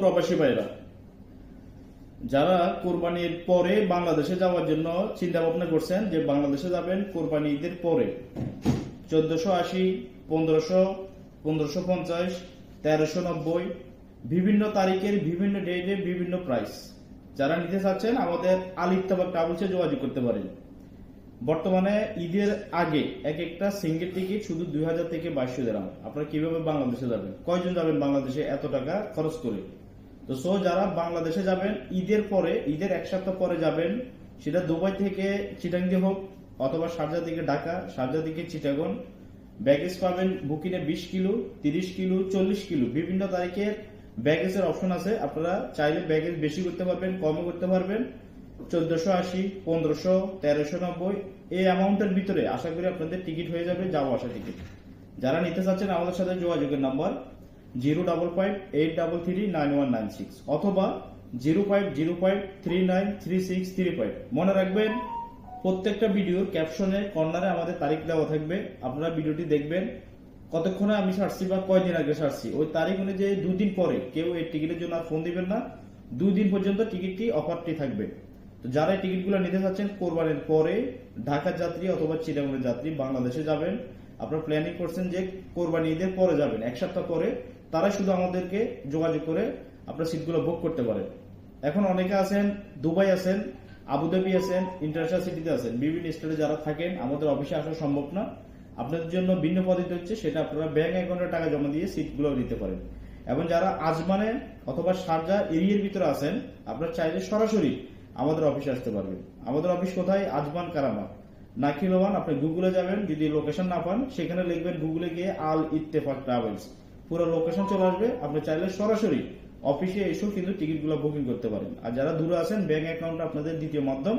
প্রবাসী ভাইরা, যারা কোরবানির পরে বাংলাদেশে যাওয়ার জন্য চিন্তা ভাবনা করছেন যে বাংলাদেশে যাবেন কোরবানি ঈদের পরে। চোদ্দশো আশি, পনেরোশো পনেরোশো পঞ্চাশ, তেরোশো নব্বই, বিভিন্ন তারিখের বিভিন্ন ডেটে বিভিন্ন প্রাইস যারা নিতে চাচ্ছেন, আমাদের আলিত্তাবাগ ট্রাভেলসে যোগাযোগ করতে পারেন। বর্তমানে ঈদের আগে এক একটা সিঙ্গেল টিকিট শুধু দুই হাজার থেকে বাইশশো দিলাম আপনারা কীভাবে বাংলাদেশে যাবেন? কয়জন যাবেন বাংলাদেশে? এত টাকা খরচ করে। তো সো যারা বাংলাদেশে যাবেন, ঈদের পরে, ঈদের এক সপ্তাহ পরে যাবেন, সেটা দুবাই থেকে চিটাঙ্গি হোক, অথবা সারজা থেকে ঢাকা শারজা থেকে চিটাগন ব্যাগেজ পাবেন বুকিংয়ে বিশ কিলো, তিরিশ কিলো, চল্লিশ কিলো, বিভিন্ন তারিখের ব্যাগেজের অপশন আছে। আপনারা চাইলে ব্যাগেজ বেশি করতে পারবেন, কমও করতে পারবেন। চোদ্দশো আশি, পনেরোশো, তেরোশো নব্বই, এই অ্যামাউন্টের ভিতরে আশা করি আপনাদের টিকিট হয়ে যাবে যাওয়া আসা টিকিট যারা নিতে চাচ্ছেন আমাদের সাথে যোগাযোগের number zero double five eight double three nine one nine six অথবা zero five zero five three nine three six three five মনে রাখবেন, প্রত্যেকটা ভিডিওর ক্যাপশনে কর্নারে আমাদের তারিখ দেওয়া থাকবে। আপনারা ভিডিওটি দেখবেন। কতক্ষণে আমি ছাড়ছি বা কয়দিন আগে ছাড়ছি ওই তারিখ অনুযায়ী দুদিন পরে কেউ এই টিকিটের জন্য আর ফোন দিবেন না। দুই দিন পর্যন্ত টিকিটটি অফারটি থাকবে। তো যারা এই টিকিটগুলো নিতে চাচ্ছেন কোরবানির পরে ঢাকার যাত্রী অথবা চিটাগংয়ের যাত্রী বাংলাদেশে যাবেন। আপনারা প্ল্যানিং করছেন যে কোরবানি ঈদের পরে যাবেন, এক সপ্তাহ পরে। তারা শুধু আমাদেরকে যোগাযোগ করে আপনার সিটগুলো বুক করতে পারেন এখন অনেকে আছেন, দুবাই আছেন আবুধাবি আছেন ইন্টারন্যাশনাল সিটিতে আছেন। বিভিন্ন স্টেটে যারা থাকেন, আমাদের অফিসে আসা সম্ভব না। আপনাদের জন্য ভিন্ন পদ্ধতি হচ্ছে, সেটা আপনারা ব্যাংক অ্যাকাউন্টে টাকা জমা দিয়ে সিটগুলো নিতে পারেন। এবং যারা আজমানে অথবা শারজা এরিয়ার ভিতরে আছেন, আপনার চাইলে সরাসরি আমাদের অফিসে আসতে পারবেন। আমাদের অফিস কোথায়? আজমান কারামা। নাকিলওয়ান আপনি গুগলে যাবেন, যদি লোকেশন না পান, সেখানে লিখবেন গুগলে গিয়ে আল ইত্তেফাক ট্রাভেলস। পুরো লোকেশন চলে আসবে। আপনি চাইলে সরাসরি অফিসে এসেও কিন্তু টিকিটগুলো বুকিং করতে পারেন। আর যারা দূরে আছেন ব্যাংক অ্যাকাউন্ট আপনাদের দ্বিতীয় মাধ্যম।